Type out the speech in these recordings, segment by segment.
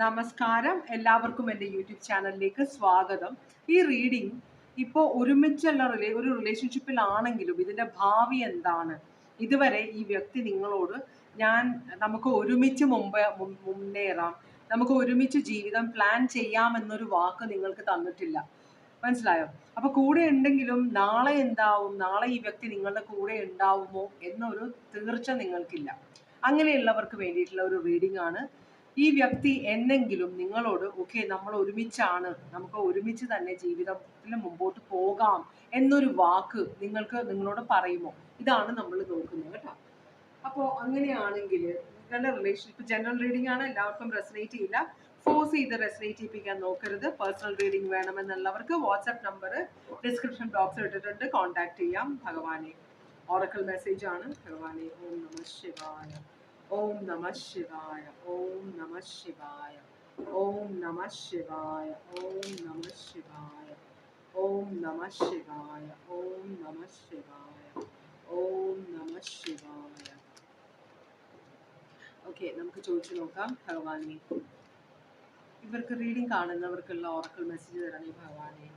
നമസ്കാരം. എല്ലാവർക്കും എന്റെ യൂട്യൂബ് ചാനലിലേക്ക് സ്വാഗതം. ഈ റീഡിംഗ് ഇപ്പോൾ ഒരുമിച്ചുള്ള റിലേ ഒരു റിലേഷൻഷിപ്പിലാണെങ്കിലും ഇതിന്റെ ഭാവി എന്താണ്? ഇതുവരെ ഈ വ്യക്തി നിങ്ങളോട് ഞാൻ നമുക്ക് ഒരുമിച്ച് മുമ്പ് മുന്നേറാം നമുക്ക് ഒരുമിച്ച് ജീവിതം പ്ലാൻ ചെയ്യാം എന്നൊരു വാക്ക് നിങ്ങൾക്ക് തന്നിട്ടില്ല. മനസ്സിലായോ? അപ്പോൾ കൂടെ ഉണ്ടെങ്കിലും നാളെ എന്താവും? നാളെ ഈ വ്യക്തി നിങ്ങളുടെ കൂടെ ഉണ്ടാവുമോ? എന്നൊരു തീർച്ച നിങ്ങൾക്കില്ല. അങ്ങനെയുള്ളവർക്ക് വേണ്ടിയിട്ടുള്ള ഒരു റീഡിംഗ് ആണ് ഈ വ്യക്തി എന്നെങ്കിലും നിങ്ങളോട് ഓക്കെ നമ്മൾ ഒരുമിച്ചാണ്. നമുക്ക് ഒരുമിച്ച് തന്നെ ജീവിതത്തിൽ മുമ്പോട്ട് പോകാം എന്നൊരു വാക്ക് നിങ്ങൾക്ക് നിങ്ങളോട് പറയുമോ? ഇതാണ് നമ്മൾ നോക്കുന്നത് കേട്ടോ. അപ്പോൾ അങ്ങനെയാണെങ്കിൽ നിങ്ങളുടെ റിലേഷൻഷിപ്പ് ജനറൽ റീഡിംഗ് ആണ്. എല്ലാവർക്കും റെസനേറ്റ് ചെയ്യില്ല. ഫോഴ്സ് ചെയ്ത് റെസനേറ്റ് ചെയ്യിപ്പിക്കാൻ നോക്കരുത്. പേഴ്സണൽ റീഡിംഗ് വേണമെന്നുള്ളവർക്ക് വാട്സാപ്പ് നമ്പർ ഡിസ്ക്രിപ്ഷൻ ബോക്സിൽ ഇട്ടിട്ടുണ്ട്. കോൺടാക്ട് ചെയ്യാം. ഭഗവാനെ. ഓറക്കൽ മെസ്സേജ് ആണ്. ഭഗവാനെ ഓം നമ ശിവായ. ഓം നമ ശിവായ ഓം നമ ശിവായ ഓം നമ ശിവായ ഓം നമ ശിവായ ഓം നമ ശിവായ ഓം നമ ശിവായ ഓം നമ ശിവായ ഓക്കെ നമുക്ക് ചോദിച്ചു നോക്കാം ഭഗവാനെ. ഇവർക്ക് റീഡിംഗ് കാണുന്നവർക്കുള്ള ഓറക്കൽ മെസ്സേജ് തരണേ ഭഗവാനെ.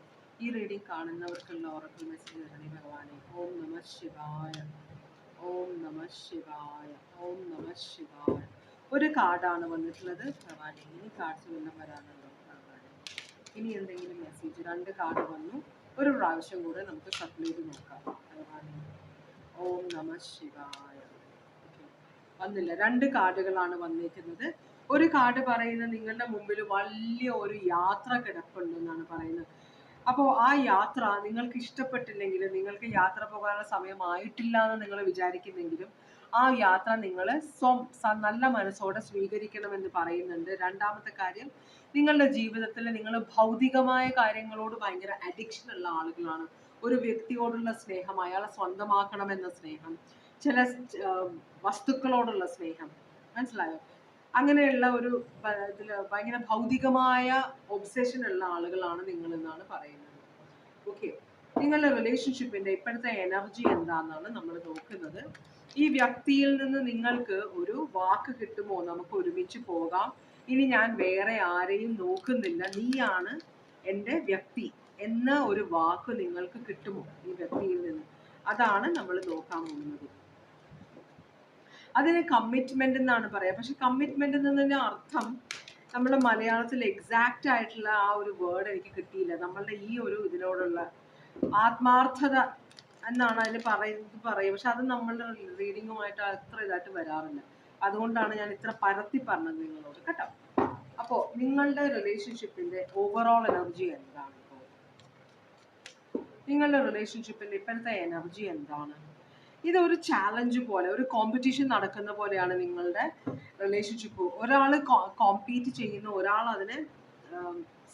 ഈ റീഡിംഗ് കാണുന്നവർക്കുള്ള ഓറക്കൽ മെസ്സേജ് തരണേ ഭഗവാനെ. ഓം നമ ശിവായ ഓം നമ ശിവായ ഓം നമ ശിവായ. ഒരു കാർഡാണ് വന്നിട്ടുള്ളത്. ഭഗവാനെ ഇനി കാർഡ്സ് വല്ലതും വരാനുണ്ടോ ഭഗവാനെ ഇനി എന്തെങ്കിലും മെസ്സേജ് രണ്ട് കാർഡ് വന്നു. ഒരു പ്രാവശ്യം കൂടെ നമുക്ക് ഷഫിൾ ചെയ്ത് നോക്കാം. ഭഗവാനെ ഓം നമ ശിവായ. വന്നില്ല. രണ്ട് കാർഡുകളാണ് വന്നിരിക്കുന്നത്. ഒരു കാർഡ് പറയുന്നത് നിങ്ങളുടെ മുമ്പിൽ വലിയ ഒരു യാത്ര കിടപ്പുണ്ടെന്നാണ് പറയുന്നത്. അപ്പോൾ ആ യാത്ര നിങ്ങൾക്ക് ഇഷ്ടപ്പെട്ടില്ലെങ്കിൽ നിങ്ങൾക്ക് യാത്ര പോകാനുള്ള സമയമായിട്ടില്ല എന്ന് നിങ്ങൾ വിചാരിക്കുന്നെങ്കിലും ആ യാത്ര നിങ്ങൾ സ്വം നല്ല മനസ്സോടെ സ്വീകരിക്കണമെന്ന് പറയുന്നുണ്ട്. രണ്ടാമത്തെ കാര്യം നിങ്ങളുടെ ജീവിതത്തിൽ നിങ്ങൾ ഭൗതികമായ കാര്യങ്ങളോട് ഭയങ്കര അഡിക്ഷൻ ഉള്ള ആളുകളാണ്. ഒരു വ്യക്തിയോടുള്ള സ്നേഹം അയാളെ സ്വന്തമാക്കണമെന്ന സ്നേഹം ചില വസ്തുക്കളോടുള്ള സ്നേഹം. മനസ്സിലായോ? അങ്ങനെയുള്ള ഒരു ഇതിൽ ഭയങ്കര ഭൗതികമായ ഒബ്സെഷൻ ഉള്ള ആളുകളാണ് നിങ്ങൾ എന്നാണ് പറയുന്നത്. ഓക്കെ നിങ്ങളുടെ റിലേഷൻഷിപ്പിന്റെ ഇപ്പോഴത്തെ എനർജി എന്താണെന്നാണ് നമ്മൾ നോക്കുന്നത്. ഈ വ്യക്തിയിൽ നിന്ന് നിങ്ങൾക്ക് ഒരു വാക്ക് കിട്ടുമോ? നമുക്ക് ഒരുമിച്ച് പോകാം. ഇനി ഞാൻ വേറെ ആരെയും നോക്കുന്നില്ല. നീയാണ് എന്റെ വ്യക്തി എന്ന ഒരു വാക്ക് നിങ്ങൾക്ക് കിട്ടുമോ? ഈ വ്യക്തിയിൽ നിന്ന്. അതാണ് നമ്മൾ നോക്കാൻ പോകുന്നത്. അതിന് കമ്മിറ്റ്മെന്റ് എന്നാണ് പറയാ. പക്ഷെ കമ്മിറ്റ്മെന്റ് എന്നതിന്റെ അർത്ഥം നമ്മുടെ മലയാളത്തിൽ എക്സാക്റ്റ് ആയിട്ടുള്ള ആ ഒരു വേർഡ് എനിക്ക് കിട്ടിയില്ല. നമ്മളുടെ ഈ ഒരു ഇതിനോടുള്ള ആത്മാർത്ഥത എന്നാണ് അതിൽ പറയുന്നത് പറയുക. പക്ഷെ അത് നമ്മളുടെ റീഡിങ്ങുമായിട്ട് അത്ര ഇതായിട്ട് വരാറില്ല. അതുകൊണ്ടാണ് ഞാൻ ഇത്ര പരത്തി പറഞ്ഞത് നിങ്ങളോട്. കേട്ടോ? അപ്പോ നിങ്ങളുടെ റിലേഷൻഷിപ്പിന്റെ ഓവറോൾ എനർജി എന്താണ് ഇപ്പോൾ നിങ്ങളുടെ റിലേഷൻഷിപ്പിന്റെ ഇപ്പോഴത്തെ എനർജി എന്താണ്? ഇതൊരു ചാലഞ്ച് പോലെ ഒരു കോമ്പറ്റീഷൻ നടക്കുന്ന പോലെയാണ് നിങ്ങളുടെ റിലേഷൻഷിപ്പ് ഒരാൾ കോമ്പീറ്റ് ചെയ്യുന്നു ഒരാൾ അതിനെ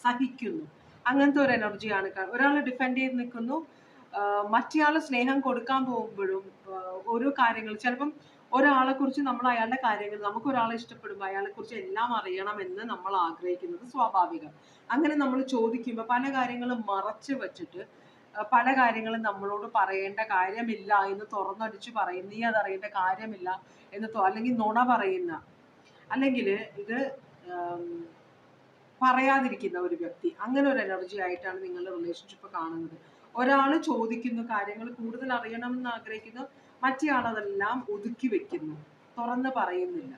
സഹിക്കുന്നു. അങ്ങനത്തെ ഒരു എനർജിയാണ് ഒരാൾ ഡിഫെൻഡ് ചെയ്ത് നിൽക്കുന്നു. മറ്റേയാൾ സ്നേഹം കൊടുക്കാൻ പോകുമ്പോഴും ഓരോ കാര്യങ്ങൾ ചിലപ്പം ഒരാളെ കുറിച്ച് നമ്മൾ അയാളുടെ കാര്യങ്ങൾ നമുക്ക് ഒരാളെ ഇഷ്ടപ്പെടുമ്പോൾ അയാളെ കുറിച്ച് എല്ലാം അറിയണമെന്ന് നമ്മൾ ആഗ്രഹിക്കുന്നത് സ്വാഭാവികം. അങ്ങനെ നമ്മൾ ചോദിക്കുമ്പോൾ പല കാര്യങ്ങളും മറച്ചു വെച്ചിട്ട് പല കാര്യങ്ങളും നമ്മളോട് പറയേണ്ട കാര്യമില്ല എന്ന് തുറന്നടിച്ച് പറയും. നീ അതറിയേണ്ട കാര്യമില്ല എന്ന് അല്ലെങ്കിൽ നുണ പറയുന്ന അല്ലെങ്കിൽ ഇത് പറയാതിരിക്കുന്ന ഒരു വ്യക്തി. അങ്ങനെ ഒരു എനർജി ആയിട്ടാണ് നിങ്ങളുടെ റിലേഷൻഷിപ്പ് കാണുന്നത്. ഒരാൾ ചോദിക്കുന്നു കാര്യങ്ങൾ കൂടുതൽ അറിയണമെന്ന് ആഗ്രഹിക്കുന്നു മറ്റേയാൾ അതെല്ലാം ഒതുക്കി വെക്കുന്നു. തുറന്ന് പറയുന്നില്ല.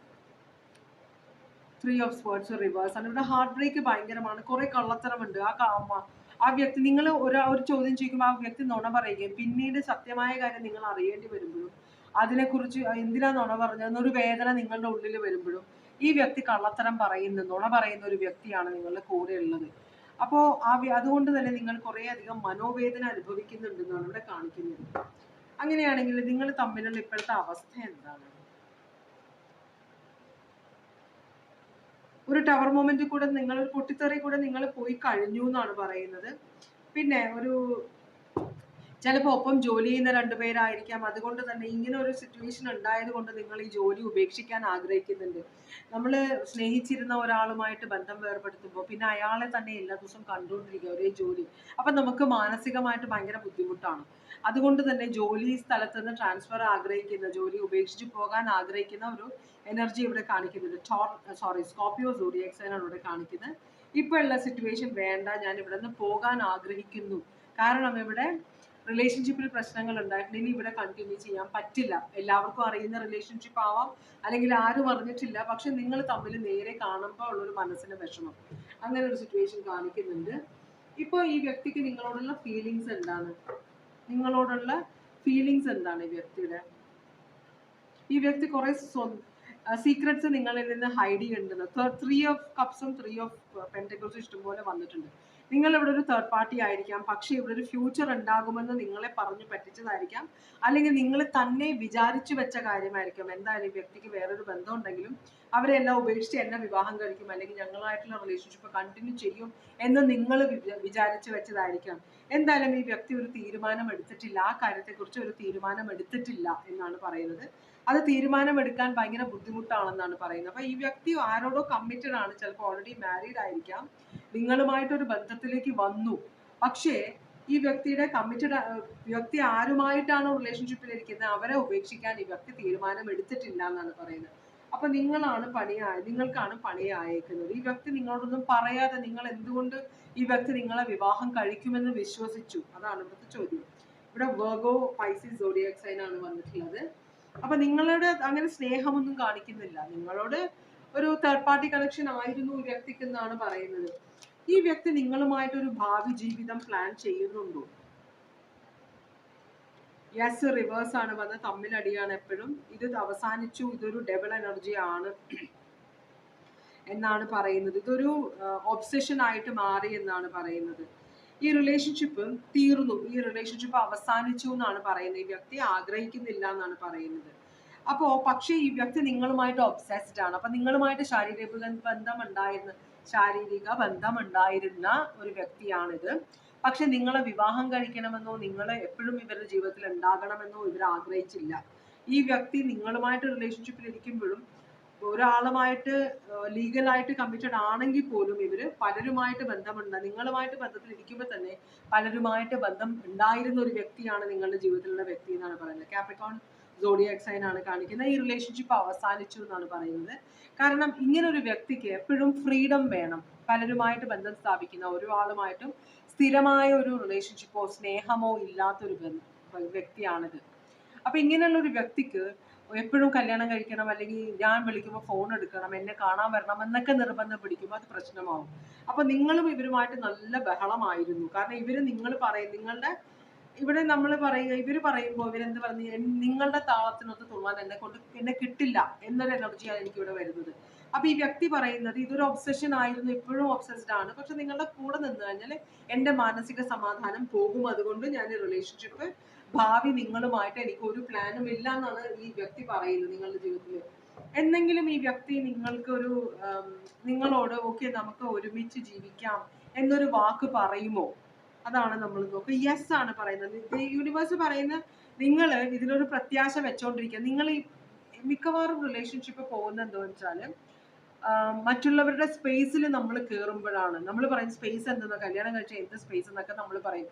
ത്രീ ഓഫ് സ്പോർട്സ് റിവേഴ്സ് ആണ് ഇവിടെ ഹാർട്ട് ബ്രേക്ക് ഭയങ്കരമാണ്. കുറെ കള്ളത്തരമുണ്ട്. ആ ആ വ്യക്തി നിങ്ങൾ ഒരു ഒരു ചോദ്യം ചോദിക്കുമ്പോൾ ആ വ്യക്തി നുണ പറയുകയും പിന്നീട് സത്യമായ കാര്യം നിങ്ങൾ അറിയേണ്ടി വരുമ്പോഴും അതിനെക്കുറിച്ച് എന്തിനാ നുണ പറഞ്ഞതെന്നൊരു വേദന നിങ്ങളുടെ ഉള്ളിൽ വരുമ്പോഴും ഈ വ്യക്തി കള്ളത്തരം പറയുന്ന നുണ പറയുന്ന ഒരു വ്യക്തിയാണ് നിങ്ങളുടെ കൂടെ ഉള്ളത്. അപ്പോൾ ആ അതുകൊണ്ട് തന്നെ നിങ്ങൾ കുറേ അധികം മനോവേദന അനുഭവിക്കുന്നുണ്ടെന്നാണ് ഇവിടെ കാണിക്കുന്നത്. അങ്ങനെയാണെങ്കിൽ നിങ്ങൾ തമ്മിലുള്ള ഇപ്പോഴത്തെ അവസ്ഥ എന്താണ്? ഒരു ടവർ മൊമെന്റ് കൂടെ നിങ്ങൾ ഒരു പൊട്ടിത്തെറി കൂടെ നിങ്ങൾ പോയി കഴിഞ്ഞു എന്നാണ് പറയുന്നത്. പിന്നെ ഒരു ചിലപ്പോൾ ഒപ്പം ജോലി ചെയ്യുന്ന രണ്ടുപേരായിരിക്കാം അതുകൊണ്ട് തന്നെ ഇങ്ങനെ ഒരു സിറ്റുവേഷൻ ഉണ്ടായത് കൊണ്ട് നിങ്ങൾ ഈ ജോലി ഉപേക്ഷിക്കാൻ ആഗ്രഹിക്കുന്നുണ്ട്. നമ്മൾ സ്നേഹിച്ചിരുന്ന ഒരാളുമായിട്ട് ബന്ധം വേർപെടുത്തുമ്പോൾ പിന്നെ അയാളെ തന്നെ എല്ലാ ദിവസവും കണ്ടുകൊണ്ടിരിക്കുക ഒരേ ജോലി. അപ്പം നമുക്ക് മാനസികമായിട്ട് ഭയങ്കര ബുദ്ധിമുട്ടാണ്. അതുകൊണ്ട് തന്നെ ജോലി സ്ഥലത്ത് നിന്ന് ട്രാൻസ്ഫർ ആഗ്രഹിക്കുന്ന ജോലി ഉപേക്ഷിച്ച് പോകാൻ ആഗ്രഹിക്കുന്ന ഒരു എനർജി ഇവിടെ കാണിക്കുന്നുണ്ട്. ടോർ സോറി സ്കോപ്പിയോ ആണ് ഇവിടെ കാണിക്കുന്നത്. ഇപ്പോഴുള്ള സിറ്റുവേഷൻ വേണ്ട ഞാൻ ഇവിടെ നിന്ന് പോകാൻ ആഗ്രഹിക്കുന്നു. കാരണം ഇവിടെ റിലേഷൻഷിപ്പിൽ പ്രശ്നങ്ങൾ ഉണ്ടായിട്ടുണ്ട്. ഇനി ഇവിടെ കണ്ടിന്യൂ ചെയ്യാൻ പറ്റില്ല. എല്ലാവർക്കും അറിയുന്ന റിലേഷൻഷിപ്പ് ആവാം. അല്ലെങ്കിൽ ആരും അറിഞ്ഞിട്ടില്ല. പക്ഷെ നിങ്ങൾ തമ്മിൽ നേരെ കാണുമ്പോൾ ഉള്ളൊരു മനസ്സിന് വിഷമം. അങ്ങനെ ഒരു സിറ്റുവേഷൻ കാണിക്കുന്നുണ്ട്. ഇപ്പോൾ ഈ വ്യക്തിക്ക് നിങ്ങളോടുള്ള ഫീലിങ്സ് എന്താണ്? നിങ്ങളോടുള്ള ഫീലിങ്സ് എന്താണ് ഈ വ്യക്തിയുടെ? ഈ വ്യക്തി കുറെ സീക്രട്സ് നിങ്ങളിൽ നിന്ന് ഹൈഡ് ചെയ്യേണ്ടത് ത്രീ ഓഫ് കപ്സും ത്രീ ഓഫ് പെന്റക്കിൾസും ഇഷ്ടംപോലെ വന്നിട്ടുണ്ട്. നിങ്ങൾ ഇവിടെ ഒരു തേർഡ് പാർട്ടി ആയിരിക്കാം. പക്ഷേ ഇവിടെ ഒരു ഫ്യൂച്ചർ ഉണ്ടാകുമെന്ന് നിങ്ങളെ പറഞ്ഞു പറ്റിച്ചതായിരിക്കാം. അല്ലെങ്കിൽ നിങ്ങൾ തന്നെ വിചാരിച്ചു വെച്ച കാര്യമായിരിക്കും. എന്തായാലും വ്യക്തിക്ക് വേറൊരു ബന്ധം ഉണ്ടെങ്കിലും അവരെല്ലാം ഉപേക്ഷിച്ച് എന്നെ വിവാഹം കഴിക്കും. അല്ലെങ്കിൽ ഞങ്ങളായിട്ടുള്ള റിലേഷൻഷിപ്പ് കണ്ടിന്യൂ ചെയ്യും എന്ന് നിങ്ങൾ വിചാരിച്ചു വെച്ചതായിരിക്കാം. എന്തായാലും ഈ വ്യക്തി ഒരു തീരുമാനം എടുത്തിട്ടില്ല. ആ കാര്യത്തെക്കുറിച്ച് ഒരു തീരുമാനം എടുത്തിട്ടില്ല എന്നാണ് പറയുന്നത്. അത് തീരുമാനമെടുക്കാൻ ഭയങ്കര ബുദ്ധിമുട്ടാണെന്നാണ് പറയുന്നത്. അപ്പൊ ഈ വ്യക്തി ആരോടോ കമ്മിറ്റഡ് ആണ്. ചിലപ്പോൾ ഓൾറെഡി മാരീഡ് ആയിരിക്കാം. നിങ്ങളുമായിട്ടൊരു ബന്ധത്തിലേക്ക് വന്നു. പക്ഷേ ഈ വ്യക്തിയുടെ കമ്മിറ്റഡ് വ്യക്തി ആരുമായിട്ടാണോ റിലേഷൻഷിപ്പിൽ ഇരിക്കുന്നത് അവരെ ഉപേക്ഷിക്കാൻ ഈ വ്യക്തി തീരുമാനം എടുത്തിട്ടില്ല എന്നാണ് പറയുന്നത്. അപ്പൊ നിങ്ങളാണ് പണിയായ നിങ്ങൾക്കാണ് പണിയായേക്കുന്നത്. ഈ വ്യക്തി നിങ്ങളോടൊന്നും പറയാതെ നിങ്ങൾ എന്തുകൊണ്ട് ഈ വ്യക്തി നിങ്ങളെ വിവാഹം കഴിക്കുമെന്ന് വിശ്വസിച്ചു? അതാണ് ഇവിടുത്തെ ചോദ്യം. ഇവിടെ വേഗോ പൈസീസ് സോഡിയക് സൈൻ വന്നിട്ടുള്ളത്. അപ്പൊ നിങ്ങളുടെ അങ്ങനെ സ്നേഹമൊന്നും കാണിക്കുന്നില്ല. നിങ്ങളോട് ഒരു തേർഡ് പാർട്ടി കണക്ഷൻ ആയിരുന്നു ഈ വ്യക്തിക്ക് എന്നാണ് പറയുന്നത്. ഈ വ്യക്തി നിങ്ങളുമായിട്ട് ഒരു ഭാവി ജീവിതം പ്ലാൻ ചെയ്യുന്നുണ്ടോ? യെസ് റിവേഴ്സ് ആണ് വന്ന് തമ്മിലടിയാണ് എപ്പോഴും. ഇത് അവസാനിച്ചു. ഇതൊരു ഡബിൾ എനർജി ആണ് എന്നാണ് പറയുന്നത്. ഇതൊരു ഒബ്സെഷൻ ആയിട്ട് മാറി എന്നാണ് പറയുന്നത്. ഈ റിലേഷൻഷിപ്പ് തീർന്നു. ഈ റിലേഷൻഷിപ്പ് അവസാനിച്ചു എന്നാണ് പറയുന്നത്. ഈ വ്യക്തി ആഗ്രഹിക്കുന്നില്ല എന്നാണ് പറയുന്നത്. അപ്പോ പക്ഷേ ഈ വ്യക്തി നിങ്ങളുമായിട്ട് ഒബ്സെസ്ഡ് ആണ്. അപ്പൊ നിങ്ങളുമായിട്ട് ശാരീരിക ബന്ധം ഉണ്ടായിരുന്ന ശാരീരിക ബന്ധം ഉണ്ടായിരുന്ന ഒരു വ്യക്തിയാണിത്. പക്ഷെ നിങ്ങളെ വിവാഹം കഴിക്കണമെന്നോ നിങ്ങൾ എപ്പോഴും ഇവരുടെ ജീവിതത്തിൽ ഉണ്ടാകണമെന്നോ ഇവർ ആഗ്രഹിച്ചില്ല. ഈ വ്യക്തി നിങ്ങളുമായിട്ട് റിലേഷൻഷിപ്പിൽ ഇരിക്കുമ്പോഴും ഒരാളുമായിട്ട് ലീഗലായിട്ട് കമ്മിറ്റഡ് ആണെങ്കിൽ പോലും ഇവർ പലരുമായിട്ട് ബന്ധമുണ്ട്. നിങ്ങളുമായിട്ട് ബന്ധത്തിൽ ഇരിക്കുമ്പോൾ തന്നെ പലരുമായിട്ട് ബന്ധം ഉണ്ടായിരുന്ന ഒരു വ്യക്തിയാണ് നിങ്ങളുടെ ജീവിതത്തിലുള്ള വ്യക്തി എന്നാണ് പറയുന്നത്. ക്യാപ്രിക്കോൺ സോഡിയാക് സൈൻ ആണ് കാണിക്കുന്നത്. ഈ റിലേഷൻഷിപ്പ് അവസാനിച്ചു എന്നാണ് പറയുന്നത്. കാരണം ഇങ്ങനെ ഒരു വ്യക്തിക്ക് എപ്പോഴും ഫ്രീഡം വേണം. പലരുമായിട്ട് ബന്ധം സ്ഥാപിക്കുന്ന ഒരാളുമായിട്ടും സ്ഥിരമായ ഒരു റിലേഷൻഷിപ്പോ സ്നേഹമോ ഇല്ലാത്തൊരു വ്യക്തിയാണിത്. അപ്പൊ ഇങ്ങനെയുള്ള ഒരു വ്യക്തിക്ക് എപ്പോഴും കല്യാണം കഴിക്കണം അല്ലെങ്കിൽ ഞാൻ വിളിക്കുമ്പോൾ ഫോൺ എടുക്കണം എന്നെ കാണാൻ വരണം എന്നൊക്കെ നിർബന്ധം പിടിക്കുമ്പോൾ അത് പ്രശ്നമാവും. അപ്പൊ നിങ്ങളും ഇവരുമായിട്ട് നല്ല ബഹളമായിരുന്നു. കാരണം ഇവർ നിങ്ങൾ പറയും നിങ്ങളുടെ ഇവിടെ നമ്മൾ പറയുക ഇവർ പറയുമ്പോൾ ഇവരെന്ത് പറഞ്ഞു? നിങ്ങളുടെ താളത്തിനൊത്ത് തുള്ളാൻ എന്നെ കൊണ്ട് എന്നെ കിട്ടില്ല എന്നൊരു എനർജിയാണ് എനിക്ക് ഇവിടെ വരുന്നത്. അപ്പൊ ഈ വ്യക്തി പറയുന്നത് ഇതൊരു ഒബ്സഷൻ ആയിരുന്നു ഇപ്പോഴും ഒബ്സസ്ഡ് ആണ്. പക്ഷെ നിങ്ങളുടെ കൂടെ നിന്ന് കഴിഞ്ഞാൽ എന്റെ മാനസിക സമാധാനം പോകും. അതുകൊണ്ട് ഞാൻ റിലേഷൻഷിപ്പ് ഭാവി നിങ്ങളുമായിട്ട് എനിക്ക് ഒരു പ്ലാനും ഇല്ല എന്നാണ് ഈ വ്യക്തി പറയുന്നത് നിങ്ങളുടെ ജീവിതത്തിൽ എന്തെങ്കിലും ഈ വ്യക്തി നിങ്ങൾക്ക് ഒരു നിങ്ങളോട് ഓക്കെ നമുക്ക് ഒരുമിച്ച് ജീവിക്കാം എന്നൊരു വാക്ക് പറയുമോ? അതാണ് നമ്മൾ നോക്കുക യെസ് ആണ് പറയുന്നത്. യൂണിവേഴ്സ് പറയുന്ന നിങ്ങൾ ഇതിലൊരു പ്രത്യാശ വെച്ചോണ്ടിരിക്കുക നിങ്ങൾ ഈ മിക്കവാറും റിലേഷൻഷിപ്പ് പോകുന്ന എന്താണെന്ന് വെച്ചാൽ മറ്റുള്ളവരുടെ സ്പേസിൽ നമ്മൾ കയറുമ്പോഴാണ് നമ്മൾ പറയും സ്പേസ് എന്തെന്ന്? കല്യാണം കഴിച്ച എന്ത് സ്പേസ് എന്നൊക്കെ നമ്മൾ പറയും.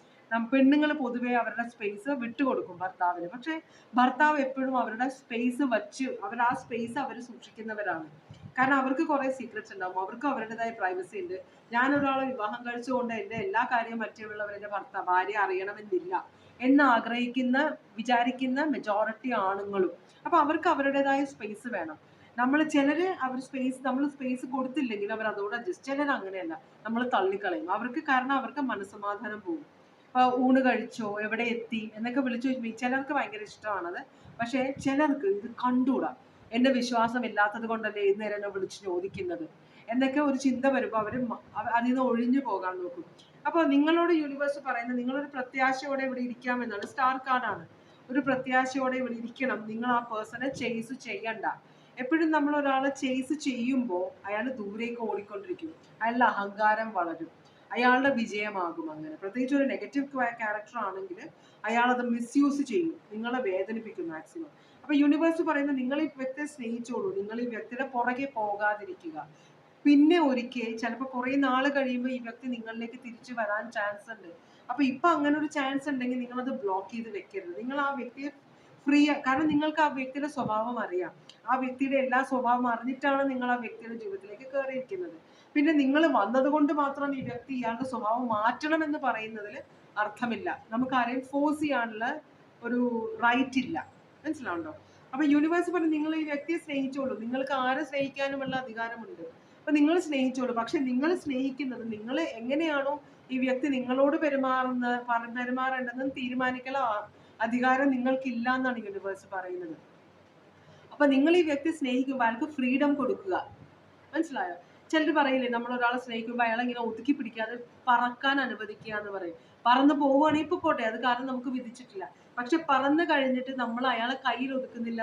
പെണ്ണുങ്ങൾ പൊതുവേ അവരുടെ സ്പേസ് വിട്ടുകൊടുക്കും ഭർത്താവിന്. പക്ഷെ ഭർത്താവ് എപ്പോഴും അവരുടെ സ്പേസ് വച്ച് അവർ ആ സ്പേസ് അവർ സൂക്ഷിക്കുന്നവരാണ്. കാരണം അവർക്ക് കുറെ സീക്രട്സ് ഉണ്ടാവും. അവർക്ക് അവരുടേതായ പ്രൈവസി ഉണ്ട്. ഞാൻ ഒരാളെ വിവാഹം കഴിച്ചുകൊണ്ട് എന്റെ എല്ലാ കാര്യവും മറ്റുള്ളവരുടെ ഭർത്താവ് ഭാര്യ അറിയണമെന്നില്ല എന്ന് ആഗ്രഹിക്കുന്ന വിചാരിക്കുന്ന മെജോറിറ്റി ആണുങ്ങളും. അപ്പൊ അവർക്ക് അവരുടേതായ സ്പേസ് വേണം. നമ്മൾ ചിലര് അവർ സ്പേസ് നമ്മൾ സ്പേസ് കൊടുത്തില്ലെങ്കിൽ അവർ അതോട് അഡ്ജസ്റ്റ് ചിലർ അങ്ങനെയല്ല നമ്മൾ തള്ളിക്കളയും. അവർക്ക് കാരണം അവർക്ക് മനസ്സമാധാനം പോകും. ഇപ്പൊ ഊണ് കഴിച്ചോ എവിടെ എത്തി എന്നൊക്കെ വിളിച്ചു ചിലർക്ക് ഭയങ്കര ഇഷ്ടമാണത്. പക്ഷേ ചിലർക്ക് ഇത് കണ്ടുകൂടാ? എന്റെ വിശ്വാസം ഇല്ലാത്തത് കൊണ്ടല്ലേ ഇന്ന് നേരം എന്നെ വിളിച്ച് ചോദിക്കുന്നത്? എന്നൊക്കെ ഒരു ചിന്ത വരുമ്പോൾ അവർ അതിൽ നിന്ന് ഒഴിഞ്ഞു പോകാൻ നോക്കും. അപ്പോൾ നിങ്ങളോട് യൂണിവേഴ്സ് പറയുന്നത് നിങ്ങളൊരു പ്രത്യാശയോടെ ഇവിടെ ഇരിക്കാമെന്നാണ് സ്റ്റാർ കാർഡാണ് ഒരു പ്രത്യാശയോടെ ഇവിടെ ഇരിക്കണം. നിങ്ങൾ ആ പേഴ്സണെ ചേസ് ചെയ്യണ്ട. എപ്പോഴും നമ്മൾ ഒരാളെ ചേസ് ചെയ്യുമ്പോൾ അയാൾ ദൂരേക്ക് ഓടിക്കൊണ്ടിരിക്കും. അയാളുടെ അഹങ്കാരം വളരും. അയാളുടെ വിജയമാകും അങ്ങനെ. പ്രത്യേകിച്ച് ഒരു നെഗറ്റീവ് ക്യാരക്ടർ ആണെങ്കിൽ അയാൾ അത് മിസ്യൂസ് ചെയ്യും. നിങ്ങളെ വേദനിപ്പിക്കും മാക്സിമം അപ്പൊ യൂണിവേഴ്സ് പറയുന്നത് നിങ്ങൾ ഈ വ്യക്തിയെ സ്നേഹിച്ചോളൂ. നിങ്ങൾ ഈ വ്യക്തിയുടെ പുറകെ പോകാതിരിക്കുക. പിന്നെ ഒരിക്കൽ ചിലപ്പോൾ കുറെ നാൾ കഴിയുമ്പോൾ ഈ വ്യക്തി നിങ്ങളിലേക്ക് തിരിച്ചു വരാൻ ചാൻസ് ഉണ്ട്. അപ്പൊ ഇപ്പൊ അങ്ങനെ ഒരു ചാൻസ് ഉണ്ടെങ്കിൽ നിങ്ങൾ അത് ബ്ലോക്ക് ചെയ്ത് വെക്കരുത്. നിങ്ങൾ ആ വ്യക്തിയെ ഫ്രീ കാരണം നിങ്ങൾക്ക് ആ വ്യക്തിയുടെ സ്വഭാവം അറിയാം. ആ വ്യക്തിയുടെ എല്ലാ സ്വഭാവം അറിഞ്ഞിട്ടാണ് നിങ്ങൾ ആ വ്യക്തിയുടെ ജീവിതത്തിലേക്ക് കയറിയിരിക്കുന്നത്. പിന്നെ നിങ്ങൾ വന്നതുകൊണ്ട് മാത്രം ഈ വ്യക്തി ഇയാളുടെ സ്വഭാവം മാറ്റണം എന്ന് പറയുന്നതിൽ അർത്ഥമില്ല. നമുക്ക് ആരെയും ഫോഴ്സ് ചെയ്യാനുള്ള ഒരു റൈറ്റ് ഇല്ല. മനസ്സിലാവുണ്ടോ? അപ്പൊ യൂണിവേഴ്സ് പറഞ്ഞു നിങ്ങൾ ഈ വ്യക്തിയെ സ്നേഹിച്ചോളൂ. നിങ്ങൾക്ക് ആരെ സ്നേഹിക്കാനുമുള്ള അധികാരമുണ്ട്? അപ്പൊ നിങ്ങൾ സ്നേഹിച്ചോളൂ. പക്ഷെ നിങ്ങൾ സ്നേഹിക്കുന്നത് നിങ്ങൾ എങ്ങനെയാണോ ഈ വ്യക്തി നിങ്ങളോട് പെരുമാറുന്ന പെരുമാറേണ്ടതെന്ന് തീരുമാനിക്കല? അധികാരം നിങ്ങൾക്കില്ല എന്നാണ് യൂണിവേഴ്സ് പറയുന്നത്. അപ്പൊ നിങ്ങൾ ഈ വ്യക്തി സ്നേഹിക്കുമ്പോൾ അയാൾക്ക് ഫ്രീഡം കൊടുക്കുക. മനസ്സിലായോ? ചിലർ പറയില്ലേ നമ്മൾ ഒരാളെ സ്നേഹിക്കുമ്പോൾ അയാളെ ഇങ്ങനെ ഒതുക്കി പിടിക്കാതെ പറക്കാൻ അനുവദിക്കുക എന്ന് പറയും. പറന്ന് പോവുകയാണെങ്കിൽ ഇപ്പൊ പോട്ടെ അത് കാരണം നമുക്ക് വിധിച്ചിട്ടില്ല. പക്ഷെ പറന്ന് കഴിഞ്ഞിട്ട് നമ്മൾ അയാളെ കയ്യിൽ ഒതുക്കുന്നില്ല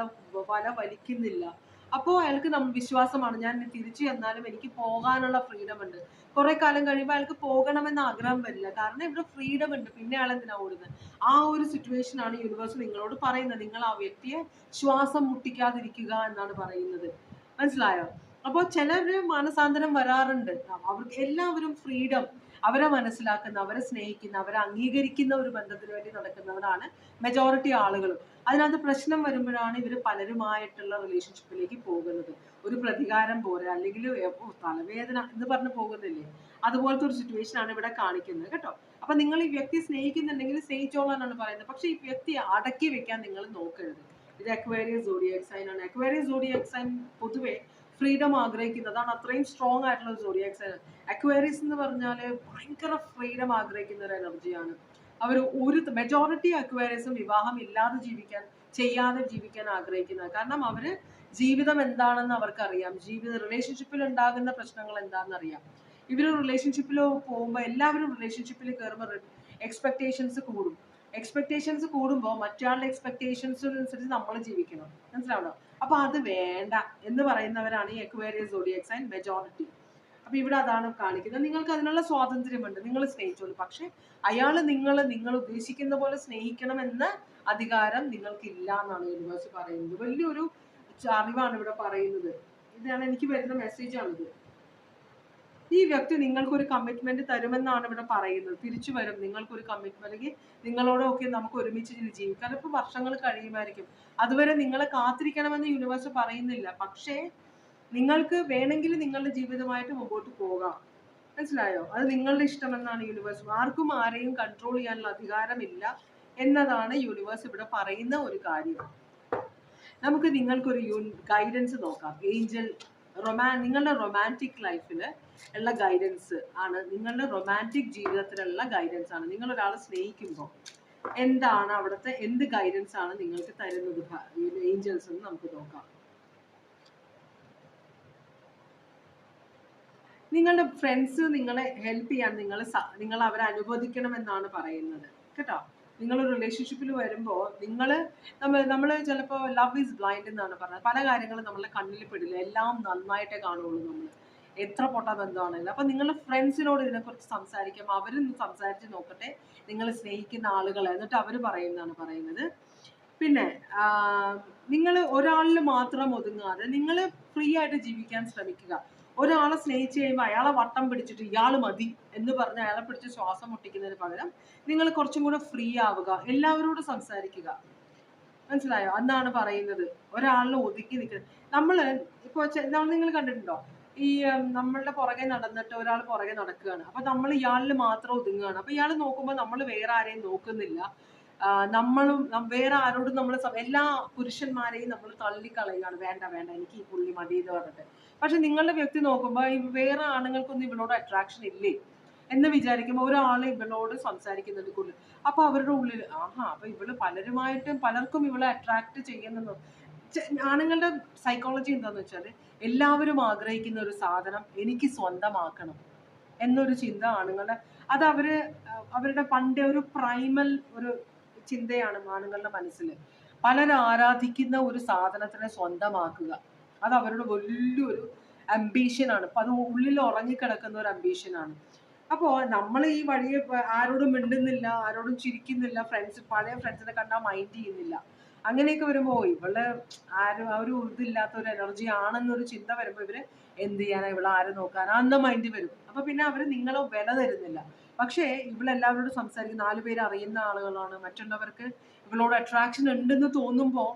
വല വലിക്കുന്നില്ല. അപ്പോൾ അയാൾക്ക് നമ്മൾ വിശ്വാസമാണ്. ഞാൻ തിരിച്ചു ചെന്നാലും എനിക്ക് പോകാനുള്ള ഫ്രീഡം ഉണ്ട്. കുറെ കാലം കഴിയുമ്പോൾ അയാൾക്ക് പോകണമെന്ന് ആഗ്രഹം വരില്ല. കാരണം ഇവിടെ ഫ്രീഡം ഉണ്ട്. പിന്നെ അയാൾ എന്തിനാ ഓടുന്നത് ആ ഒരു സിറ്റുവേഷൻ ആണ് യൂണിവേഴ്സ് നിങ്ങളോട് പറയുന്നത്. നിങ്ങൾ ആ വ്യക്തിയെ ശ്വാസം മുട്ടിക്കാതിരിക്കുക എന്നാണ് പറയുന്നത്. മനസ്സിലായോ? അപ്പോൾ ചിലര് മാനസാന്തരം വരാറുണ്ട്. അവർക്ക് എല്ലാവരും ഫ്രീഡം അവരെ മനസ്സിലാക്കുന്ന അവരെ സ്നേഹിക്കുന്ന അവരെ അംഗീകരിക്കുന്ന ഒരു ബന്ധത്തിന് വേണ്ടി നടക്കുന്നവരാണ് മെജോറിറ്റി ആളുകളും. അതിനകത്ത് പ്രശ്നം വരുമ്പോഴാണ് ഇവർ പലരുമായിട്ടുള്ള റിലേഷൻഷിപ്പിലേക്ക് പോകുന്നത്. ഒരു പ്രതികാരം പോലെ അല്ലെങ്കിൽ തലവേദന എന്ന് പറഞ്ഞ് പോകുന്നില്ലേ? അതുപോലത്തെ ഒരു സിറ്റുവേഷൻ ആണ് ഇവിടെ കാണിക്കുന്നത് കേട്ടോ. അപ്പൊ നിങ്ങൾ ഈ വ്യക്തി സ്നേഹിക്കുന്നുണ്ടെങ്കിൽ സ്നേഹിച്ചോളാനാണ് പറയുന്നത്. പക്ഷെ ഈ വ്യക്തി അടക്കി വെക്കാൻ നിങ്ങൾ നോക്കരുത്. ഇത് അക്വേറിയസ് സോഡിയക് സൈൻ ആണ്. അക്വേറിയസ് സോഡിയക് സൈൻ പൊതുവെ ഫ്രീഡം ആഗ്രഹിക്കുന്നത് അതാണ് അത്രയും സ്ട്രോങ് ആയിട്ടുള്ള സോഡിയക് സൈൻ അക്വേറിയസ് എന്ന് പറഞ്ഞാൽ ഭയങ്കര ഫ്രീഡം ആഗ്രഹിക്കുന്ന ഒരു എനർജിയാണ് അവർ ഒരു മെജോറിറ്റി അക്വേറിയസും വിവാഹം ഇല്ലാതെ ജീവിക്കാൻ ചെയ്യാതെ ജീവിക്കാൻ ആഗ്രഹിക്കുന്നത് കാരണം അവർ ജീവിതം എന്താണെന്ന് അവർക്കറിയാം. ജീവിത റിലേഷൻഷിപ്പിൽ ഉണ്ടാകുന്ന പ്രശ്നങ്ങൾ എന്താണെന്ന് അറിയാം. ഇവർ റിലേഷൻഷിപ്പിൽ പോകുമ്പോൾ എല്ലാവരും റിലേഷൻഷിപ്പിൽ കയറുമ്പോൾ എക്സ്പെക്ടേഷൻസ് കൂടും. എക്സ്പെക്ടേഷൻസ് കൂടുമ്പോൾ മറ്റൊരാളുടെ എക്സ്പെക്ടേഷൻസിനനുസരിച്ച് നമ്മൾ ജീവിക്കണം. മനസ്സിലാവണോ? അപ്പൊ അത് വേണ്ട എന്ന് പറയുന്നവരാണ് ഈ എക്വേറിയസ് സോഡിയക് സൈൻ മെജോറിറ്റി അപ്പൊ ഇവിടെ അതാണ് കാണിക്കുന്നത്. നിങ്ങൾക്ക് അതിനുള്ള സ്വാതന്ത്ര്യമുണ്ട്. നിങ്ങൾ സ്നേഹിച്ചോളൂ. പക്ഷെ അയാൾ നിങ്ങൾ നിങ്ങൾ ഉദ്ദേശിക്കുന്ന പോലെ സ്നേഹിക്കണം എന്ന അധികാരം നിങ്ങൾക്കില്ല എന്നാണ് യൂണിവേഴ്സ് പറയുന്നത്. വലിയൊരു അറിവാണ് ഇവിടെ പറയുന്നത്. ഇതാണ് എനിക്ക് വരുന്ന മെസ്സേജ് ആണിത്. ഈ വ്യക്തി നിങ്ങൾക്കൊരു കമ്മിറ്റ്മെന്റ് തരുമെന്നാണ് ഇവിടെ പറയുന്നത്. തിരിച്ചു വരും. നിങ്ങൾക്കൊരു കമ്മിറ്റ്മെന്റ് അല്ലെങ്കിൽ നിങ്ങളോടൊക്കെ നമുക്ക് ഒരുമിച്ച് ജീവിക്കാം. ഇപ്പൊ വർഷങ്ങൾ കഴിയുമായിരിക്കും. അതുവരെ നിങ്ങളെ കാത്തിരിക്കണമെന്ന് യൂണിവേഴ്സ് പറയുന്നില്ല. പക്ഷേ നിങ്ങൾക്ക് വേണമെങ്കിൽ നിങ്ങളുടെ ജീവിതമായിട്ട് മുമ്പോട്ട് പോകാം. മനസ്സിലായോ? അത് നിങ്ങളുടെ ഇഷ്ടമെന്നാണ് യൂണിവേഴ്സ് ആർക്കും ആരെയും കൺട്രോൾ ചെയ്യാനുള്ള അധികാരമില്ല എന്നതാണ് യൂണിവേഴ്സ് ഇവിടെ പറയുന്ന ഒരു കാര്യം. നമുക്ക് നിങ്ങൾക്കൊരു ഗൈഡൻസ് നോക്കാം. ഏഞ്ചൽ റൊമാൻ നിങ്ങളുടെ റൊമാന്റിക് ലൈഫിൽ ഉള്ള ഗൈഡൻസ് ആണ്. നിങ്ങളുടെ റൊമാന്റിക് ജീവിതത്തിലുള്ള ഗൈഡൻസ് ആണ്. നിങ്ങൾ ഒരാളെ സ്നേഹിക്കുമ്പോൾ എന്താണ് അവിടുത്തെ എന്ത് ഗൈഡൻസ് ആണ് നിങ്ങൾക്ക് തരുന്നത്? ഏഞ്ചൽസ് എന്ന് നമുക്ക് നോക്കാം. നിങ്ങളുടെ ഫ്രണ്ട്സ് നിങ്ങളെ ഹെൽപ്പ് ചെയ്യാൻ നിങ്ങൾ നിങ്ങൾ അവരെ അനുവദിക്കണം എന്നാണ് പറയുന്നത്. കേട്ടോ? നിങ്ങൾ റിലേഷൻഷിപ്പിൽ വരുമ്പോൾ നിങ്ങൾ നമ്മൾ നമ്മൾ ചിലപ്പോൾ ലവ് ഈസ് ബ്ലൈൻഡ് എന്നാണ് പറഞ്ഞത്. പല കാര്യങ്ങളും നമ്മളെ കണ്ണിൽ പെടില്ല. എല്ലാം നന്നായിട്ടേ കാണുള്ളൂ നമ്മൾ എത്ര പൊട്ട ബന്ധമാണെങ്കിലും അപ്പം നിങ്ങളുടെ ഫ്രണ്ട്സിനോട് ഇതിനെക്കുറിച്ച് സംസാരിക്കാം. അവരും സംസാരിച്ച് നോക്കട്ടെ. നിങ്ങൾ സ്നേഹിക്കുന്ന ആളുകളെ. എന്നിട്ട് അവർ പറയുന്നതാണ് പറയുന്നത്. പിന്നെ നിങ്ങൾ ഒരാളിൽ മാത്രം ഒതുങ്ങാതെ നിങ്ങൾ ഫ്രീ ആയിട്ട് ജീവിക്കാൻ ശ്രമിക്കുക. ഒരാളെ സ്നേഹിച്ചു കഴിയുമ്പോൾ അയാളെ വട്ടം പിടിച്ചിട്ട് ഇയാൾ മതി എന്ന് പറഞ്ഞ് അയാളെ പിടിച്ച് ശ്വാസം മുട്ടിക്കുന്നതിന് പകരം നിങ്ങൾ കുറച്ചും കൂടെ ഫ്രീ ആവുക എല്ലാവരോടും സംസാരിക്കുക. മനസ്സിലായോ? അതാണ് പറയുന്നത്. ഒരാളിനെ ഒതുക്കി നിൽക്കുന്നത് നമ്മൾ ഇപ്പോൾ നിങ്ങൾ കണ്ടിട്ടുണ്ടോ? ഈ നമ്മളുടെ പുറകെ നടന്നിട്ട് ഒരാൾ പുറകെ നടക്കുകയാണ്. അപ്പൊ നമ്മൾ ഇയാളിൽ മാത്രം ഒതുങ്ങുകയാണ്. അപ്പൊ ഇയാൾ നോക്കുമ്പോൾ നമ്മൾ വേറെ ആരെയും നോക്കുന്നില്ല. നമ്മളും വേറെ ആരോടും നമ്മൾ എല്ലാ പുരുഷന്മാരെയും നമ്മൾ തള്ളിക്കളയുകയാണ്. വേണ്ട വേണ്ട എനിക്ക് ഈ പുള്ളി മതി എന്ന് പറഞ്ഞിട്ട്. പക്ഷെ നിങ്ങളുടെ വ്യക്തി നോക്കുമ്പോൾ ഈ വേറെ ആണുങ്ങൾക്കൊന്നും ഇവളോട് അട്രാക്ഷൻ ഇല്ലേ? എന്ന് വിചാരിക്കുമ്പോൾ ഒരാൾ ഇവളോട് സംസാരിക്കുന്നത് കൂടുതൽ. അപ്പൊ അവരുടെ ഉള്ളിൽ ആഹാ അപ്പൊ ഇവൾ പലരുമായിട്ടും പലർക്കും ഇവളെ അട്രാക്ട് ചെയ്യുന്നെന്ന് ആണുങ്ങളുടെ സൈക്കോളജി എന്താന്ന് വെച്ചാൽ എല്ലാവരും ആഗ്രഹിക്കുന്ന ഒരു സാധനം എനിക്ക് സ്വന്തമാക്കണം എന്നൊരു ചിന്ത ആണുങ്ങളുടെ അത് അവർ അവരുടെ പണ്ടേ ഒരു പ്രൈമൽ ഒരു ചിന്തയാണ് ആണുങ്ങളുടെ മനസ്സിൽ പലരും ആരാധിക്കുന്ന ഒരു സാധനത്തിനെ സ്വന്തമാക്കുക. അത് അവരുടെ വലിയൊരു അംബീഷനാണ് അപ്പൊ അത് ഉള്ളിൽ ഉറങ്ങിക്കിടക്കുന്ന ഒരു അംബീഷനാണ് അപ്പോൾ നമ്മൾ ഈ വഴിയെ ആരോടും മിണ്ടുന്നില്ല ആരോടും ചിരിക്കുന്നില്ല ഫ്രണ്ട്സ് പഴയ ഫ്രണ്ട്സിനെ കണ്ടാൽ മൈൻഡ് ചെയ്യുന്നില്ല. അങ്ങനെയൊക്കെ വരുമ്പോൾ ഇവൾ ആരും ആ ഒരു ഇതില്ലാത്ത ഒരു എനർജി ആണെന്നൊരു ചിന്ത വരുമ്പോൾ ഇവർ എന്ത് ചെയ്യാനാ? ഇവളെ ആരെ നോക്കാനാ? അന്ന മൈൻഡ് വരും. അപ്പൊ പിന്നെ അവർ നിങ്ങളെ വില തരുന്നില്ല. പക്ഷേ ഇവളെല്ലാവരോടും സംസാരിക്കും. നാല് പേര് അറിയുന്ന ആളുകളാണ്. മറ്റുള്ളവർക്ക് ഇവളോട് അട്രാക്ഷൻ ഉണ്ടെന്ന് തോന്നുമ്പോൾ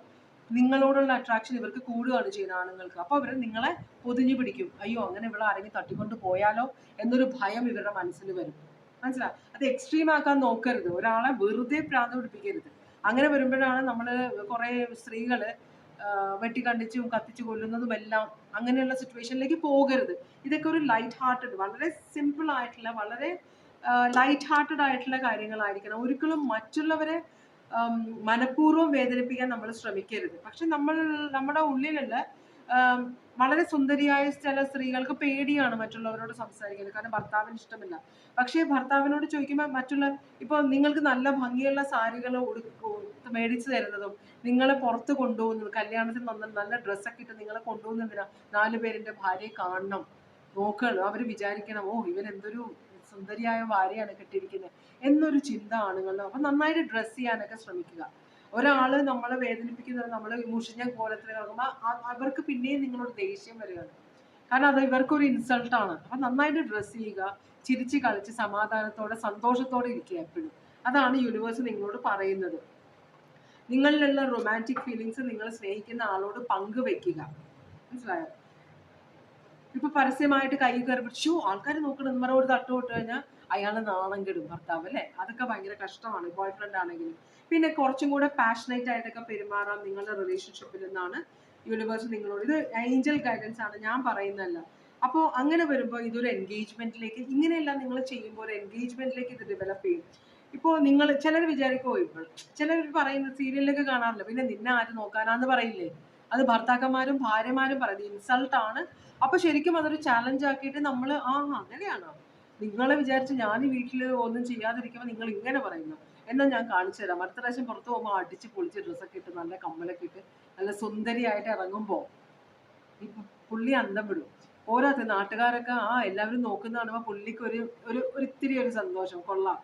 നിങ്ങളോടുള്ള അട്രാക്ഷൻ ഇവർക്ക് കൂടുകയാണ് ചെയ്യുന്ന ആണുങ്ങൾക്ക്. അപ്പോൾ അവർ നിങ്ങളെ പൊതിഞ്ഞു പിടിക്കും. അയ്യോ അങ്ങനെ ഇവിടെ ആരെങ്കിലും തട്ടിക്കൊണ്ട് പോയാലോ എന്നൊരു ഭയം ഇവരുടെ മനസ്സിൽ വരും. മനസ്സിലായി? അത് എക്സ്ട്രീം ആക്കാൻ നോക്കരുത്. ഒരാളെ വെറുതെ പ്രാന്ത പിടിപ്പിക്കരുത്. അങ്ങനെ വരുമ്പോഴാണ് നമ്മൾ കുറെ സ്ത്രീകൾ വെട്ടിക്കണ്ടിച്ചും കത്തിച്ചു കൊല്ലുന്നതും എല്ലാം അങ്ങനെയുള്ള സിറ്റുവേഷനിലേക്ക് പോകരുത്. ഇതൊക്കെ ഒരു ലൈറ്റ് ഹാർട്ടഡ് വളരെ സിമ്പിൾ ആയിട്ടുള്ള വളരെ ലൈറ്റ് ഹാർട്ടഡ് ആയിട്ടുള്ള കാര്യങ്ങളായിരിക്കണം. ഒരിക്കലും മറ്റുള്ളവരെ മനഃപൂർവം വേദനിപ്പിക്കാൻ നമ്മൾ ശ്രമിക്കരുത്. പക്ഷെ നമ്മൾ നമ്മുടെ ഉള്ളിലുള്ള വളരെ സുന്ദരിയായ ചില സ്ത്രീകൾക്ക് പേടിയാണ് മറ്റുള്ളവരോട് സംസാരിക്കുന്നത്. കാരണം ഭർത്താവിന് ഇഷ്ടമില്ല. പക്ഷേ ഭർത്താവിനോട് ചോദിക്കുമ്പോൾ മറ്റുള്ള ഇപ്പോൾ നിങ്ങൾക്ക് നല്ല ഭംഗിയുള്ള സാരികൾ മേടിച്ചു തരുന്നതും നിങ്ങളെ പുറത്ത് കൊണ്ടുപോകുന്നതും കല്യാണത്തിന് നല്ല നല്ല ഡ്രസ്സൊക്കെ ഇട്ട് നിങ്ങളെ കൊണ്ടുപോകുന്നതിനാ നാല് പേരിന്റെ ഭാര്യയെ കാണണം. നോക്കണം. അവർ വിചാരിക്കണം ഓ ഇവൻ എന്തൊരു സുന്ദരിയായ ഭാര്യയാണ് കെട്ടിയിരിക്കുന്നത് എന്നൊരു ചിന്ത ആണുങ്ങളിൽ അപ്പൊ നന്നായിട്ട് ഡ്രസ്സ് ചെയ്യാനൊക്കെ ശ്രമിക്കുക. ഒരാൾ നമ്മളെ വേദനിപ്പിക്കുന്നത് നമ്മൾ മുഷിഞ്ഞ കോലത്തിൽ കിടക്കുമ്പോൾ അവർക്ക് പിന്നെയും നിങ്ങളോട് ദേഷ്യം വരികയാണ്. കാരണം അത് ഇവർക്കൊരു ഇൻസൾട്ടാണ് അപ്പൊ നന്നായിട്ട് ഡ്രസ്സ് ചെയ്യുക ചിരിച്ച് കളിച്ച് സമാധാനത്തോടെ സന്തോഷത്തോടെ ഇരിക്കുക എപ്പോഴും. അതാണ് യൂണിവേഴ്സ് നിങ്ങളോട് പറയുന്നത്. നിങ്ങളിലുള്ള റൊമാന്റിക് ഫീലിങ്സ് നിങ്ങൾ സ്നേഹിക്കുന്ന ആളോട് പങ്കുവെക്കുക. മനസ്സിലായോ? ഇപ്പൊ പരസ്യമായിട്ട് കൈ കയറി പിടിച്ചു ആൾക്കാർ നോക്കണം നമ്മുടെ ഒരു തട്ട് വിട്ട് കഴിഞ്ഞാൽ അയാൾ നാണം കെടും ഭർത്താവ് അല്ലേ? അതൊക്കെ ഭയങ്കര കഷ്ടമാണ് ബോയ് ഫ്രണ്ട് ആണെങ്കിലും. പിന്നെ കുറച്ചും കൂടെ പാഷനേറ്റ് ആയിട്ടൊക്കെ പെരുമാറാം നിങ്ങളുടെ റിലേഷൻഷിപ്പിൽ നിന്നാണ് യൂണിവേഴ്സ് നിങ്ങളോട്. ഇത് ഏഞ്ചൽ ഗൈഡൻസ് ആണ് ഞാൻ പറയുന്നതല്ല. അപ്പോൾ അങ്ങനെ വരുമ്പോൾ ഇതൊരു എൻഗേജ്മെന്റിലേക്ക് ഇങ്ങനെയെല്ലാം നിങ്ങൾ ചെയ്യുമ്പോൾ ഒരു എൻഗേജ്മെന്റിലേക്ക് ഇത് ഡെവലപ്പ് ചെയ്യും. ഇപ്പോൾ നിങ്ങൾ ചിലർ വിചാരിക്കുമോ ഇപ്പോൾ ചിലർ പറയുന്ന സീരിയലിലൊക്കെ കാണാറില്ല. പിന്നെ നിന്നെ ആര് നോക്കാനാന്ന് പറയില്ലേ? അത് ഭർത്താക്കന്മാരും ഭാര്യമാരും പറയുന്നത് ഇൻസൾട്ട് ആണ്. അപ്പൊ ശരിക്കും അതൊരു ചാലഞ്ച് ആക്കിയിട്ട് നമ്മൾ ആ അങ്ങനെയാണോ? നിങ്ങളെ വിചാരിച്ച് ഞാൻ വീട്ടിൽ ഒന്നും ചെയ്യാതിരിക്കുമ്പോൾ നിങ്ങൾ ഇങ്ങനെ പറയുന്നു. എന്നാൽ ഞാൻ കാണിച്ചു തരാം. അടുത്ത പ്രാവശ്യം പുറത്ത് പോകുമ്പോൾ അടിച്ച് പൊളിച്ച് ഡ്രസ്സൊക്കെ ഇട്ട് നല്ല കമ്മലൊക്കെ ഇട്ട് നല്ല സുന്ദരിയായിട്ട് ഇറങ്ങുമ്പോൾ ഈ പുള്ളി അന്തം വിടും. പോരാത്ത നാട്ടുകാരൊക്കെ ആ എല്ലാവരും നോക്കുന്ന കാണുമ്പോൾ പുള്ളിക്ക് ഒരു ഒരു ഒരു സന്തോഷം. കൊള്ളാം.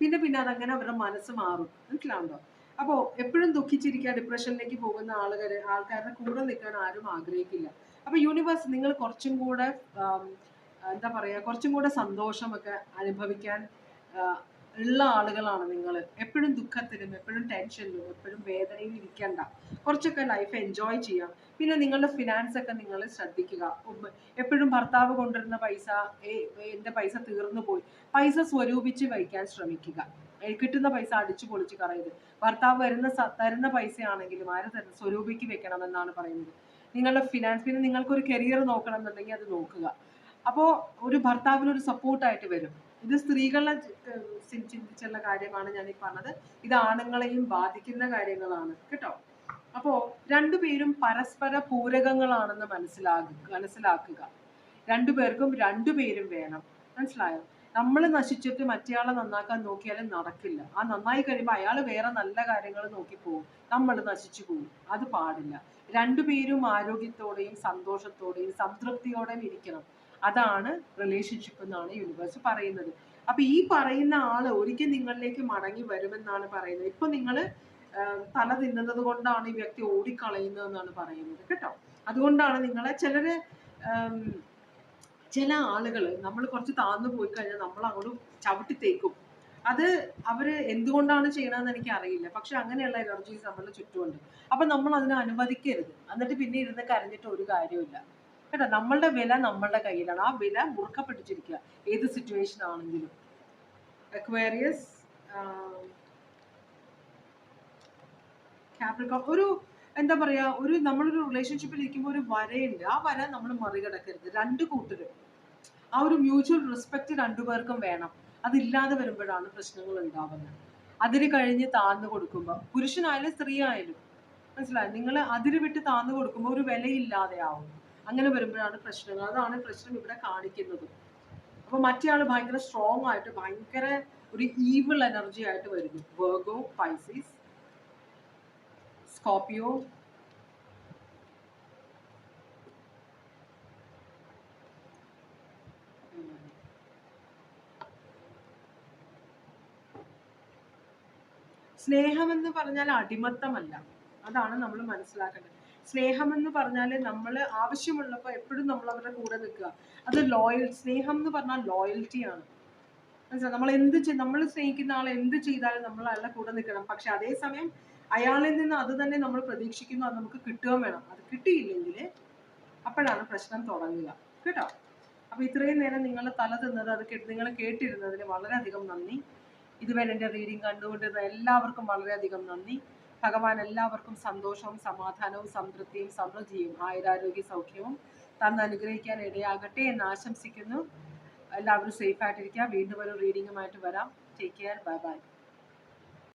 പിന്നെ പിന്നെ അതങ്ങനെ അവരുടെ മനസ്സ് മാറും. മനസ്സിലാവുണ്ടോ അപ്പോൾ എപ്പോഴും ദുഃഖിച്ചിരിക്കുക ഡിപ്രഷനിലേക്ക് പോകുന്ന ആളുകൾ ആൾക്കാരുടെ കൂടെ നിൽക്കാൻ ആരും ആഗ്രഹിക്കില്ല. അപ്പോൾ യൂണിവേഴ്സ് നിങ്ങൾ കുറച്ചും കൂടെ എന്താ പറയുക കുറച്ചും കൂടെ സന്തോഷമൊക്കെ അനുഭവിക്കാൻ ഉള്ള ആളുകളാണ് നിങ്ങൾ എപ്പോഴും ദുഃഖത്തിലും എപ്പോഴും ടെൻഷനിലും എപ്പോഴും വേദനയിൽ ഇരിക്കണ്ട. കുറച്ചൊക്കെ ലൈഫ് എൻജോയ് ചെയ്യാം. പിന്നെ നിങ്ങളുടെ ഫിനാൻസ് ഒക്കെ നിങ്ങൾ ശ്രദ്ധിക്കുക. എപ്പോഴും ഭർത്താവ് കൊണ്ടുവരുന്ന പൈസ എന്റെ പൈസ തീർന്നു പോയി. പൈസ സ്വരൂപിച്ച് വയ്ക്കാൻ ശ്രമിക്കുക. കിട്ടുന്ന പൈസ അടിച്ചു പൊളിച്ച് കളയരുത് ഭർത്താവ് വരുന്ന തരുന്ന പൈസയാണെങ്കിലും ആര് തരുന്ന സ്വരൂപിക്ക് വെക്കണമെന്നാണ് പറയുന്നത്. നിങ്ങളുടെ ഫിനാൻസ് പിന്നെ നിങ്ങൾക്കൊരു കരിയർ നോക്കണം എന്നുണ്ടെങ്കിൽ അത് നോക്കുക. അപ്പോൾ ഒരു ഭർത്താവിന് ഒരു സപ്പോർട്ടായിട്ട് വരും. ഇത് സ്ത്രീകളെ ചിന്തിച്ചുള്ള കാര്യമാണ് ഞാൻ ഈ പറഞ്ഞത്. ഇത് ആണുങ്ങളെയും ബാധിക്കുന്ന കാര്യങ്ങളാണ്. കേട്ടോ? അപ്പോ രണ്ടുപേരും പരസ്പര പൂരകങ്ങളാണെന്ന് മനസ്സിലാകുക മനസ്സിലാക്കുക. രണ്ടുപേർക്കും രണ്ടുപേരും വേണം. മനസ്സിലായോ? നമ്മൾ നശിച്ചിട്ട് മറ്റേയാളെ നന്നാക്കാൻ നോക്കിയാലും നടക്കില്ല. ആ നന്നായി കഴിയുമ്പോൾ അയാൾ വേറെ നല്ല കാര്യങ്ങൾ നോക്കി പോകും നമ്മൾ നശിച്ചു പോകും അത് പാടില്ല. രണ്ടുപേരും ആരോഗ്യത്തോടെയും സന്തോഷത്തോടെയും സംതൃപ്തിയോടെയും ഇരിക്കണം. അതാണ് റിലേഷൻഷിപ്പ് എന്നാണ് യൂണിവേഴ്സ് പറയുന്നത്. അപ്പൊ ഈ പറയുന്ന ആൾ ഒരിക്കൽ നിങ്ങളിലേക്ക് മടങ്ങി വരുമെന്നാണ് പറയുന്നത്. ഇപ്പൊ നിങ്ങൾ തല തിന്നുന്നത് കൊണ്ടാണ് ഈ വ്യക്തി ഓടിക്കളയുന്നത് എന്നാണ് പറയുന്നത്. കേട്ടോ? അതുകൊണ്ടാണ് നിങ്ങളെ ചിലര് ചില ആളുകൾ നമ്മൾ കുറച്ച് താഴ്ന്നു പോയി കഴിഞ്ഞാൽ നമ്മൾ അങ്ങോട്ട് ചവിട്ടി തേക്കും. അത് അവർ എന്തുകൊണ്ടാണ് ചെയ്യണമെന്ന് എനിക്ക് അറിയില്ല പക്ഷെ അങ്ങനെയുള്ള എനർജീസ് നമ്മളുടെ ചുറ്റുമുണ്ട്. അപ്പൊ നമ്മൾ അതിനെ അനുവദിക്കരുത്. എന്നിട്ട് പിന്നെ ഇരുന്ന് കരഞ്ഞിട്ട് ഒരു കാര്യമില്ല കേട്ടോ? നമ്മളുടെ വില നമ്മളുടെ കയ്യിലാണ്. ആ വില മുറുക്ക ഏത് സിറ്റുവേഷൻ ആണെങ്കിലും. അക്വേറിയസ് കാപ്രിക്കോൺ ഒരു എന്താ പറയാ ഒരു നമ്മളൊരു റിലേഷൻഷിപ്പിൽ ഇരിക്കുമ്പോൾ ഒരു വരയുണ്ട്. ആ വര നമ്മൾ മറികടക്കരുത്. രണ്ട് കൂട്ടരും. ആ ഒരു മ്യൂച്വൽ റെസ്പെക്ട് രണ്ടുപേർക്കും വേണം. അതില്ലാതെ വരുമ്പോഴാണ് പ്രശ്നങ്ങൾ ഉണ്ടാവുന്നത്. അതിര് കഴിഞ്ഞ് താഴ്ന്നു കൊടുക്കുമ്പോൾ പുരുഷനായാലും സ്ത്രീ ആയാലും മനസ്സിലായി? നിങ്ങൾ അതിര് വിട്ട് താഴ്ന്നു കൊടുക്കുമ്പോൾ ഒരു വിലയില്ലാതെ ആവും അങ്ങനെ വരുമ്പോഴാണ് പ്രശ്നങ്ങൾ. അതാണ് പ്രശ്നം ഇവിടെ കാണിക്കുന്നത്. അപ്പൊ മറ്റേ ആൾ ഭയങ്കര സ്ട്രോങ് ആയിട്ട് ഭയങ്കര ഒരു ഈവിൾ എനർജി ആയിട്ട് വരുന്നു. വേർഗോ പൈസീസ് സ്കോപ്പിയോ സ്നേഹം എന്ന് പറഞ്ഞാൽ അടിമത്തമല്ല. അതാണ് നമ്മൾ മനസ്സിലാക്കേണ്ടത്. സ്നേഹം എന്ന് പറഞ്ഞാൽ നമ്മൾ ആവശ്യമുള്ളപ്പോൾ എപ്പോഴും നമ്മൾ അവരുടെ കൂടെ നിൽക്കുക. അത് ലോയൽ സ്നേഹം എന്ന് പറഞ്ഞാൽ ലോയൽറ്റിയാണ് മനസ്സിലായി? നമ്മൾ എന്ത് നമ്മൾ സ്നേഹിക്കുന്ന ആൾ എന്ത് ചെയ്താലും നമ്മൾ അയാളുടെ കൂടെ നിൽക്കണം. പക്ഷെ അതേസമയം അയാളിൽ നിന്ന് അത് തന്നെ നമ്മൾ പ്രതീക്ഷിക്കുന്നു അത് നമുക്ക് കിട്ടുകയും വേണം. അത് കിട്ടിയില്ലെങ്കിൽ അപ്പോഴാണ് പ്രശ്നം തുടങ്ങുക. കേട്ടോ? അപ്പൊ ഇത്രയും നേരം നിങ്ങൾ തല തിന്നത് അത് നിങ്ങൾ കേട്ടിരുന്നതിന് വളരെയധികം നന്ദി. ഇതുവരെ എന്റെ റീഡിങ് കണ്ടുകൊണ്ടിരുന്ന എല്ലാവർക്കും വളരെയധികം നന്ദി. ഭഗവാൻ എല്ലാവർക്കും സന്തോഷവും സമാധാനവും സംതൃപ്തിയും സമൃദ്ധിയും ആയുരാരോഗ്യ സൗഖ്യവും തന്ന് അനുഗ്രഹിക്കാൻ ഇടയാകട്ടെ എന്ന് ആശംസിക്കുന്നു. എല്ലാവരും സേഫ് ആയിട്ടിരിക്കുക. വീണ്ടും ഒരു റീഡിങ്ങുമായിട്ട് വരാം. Take care bye bye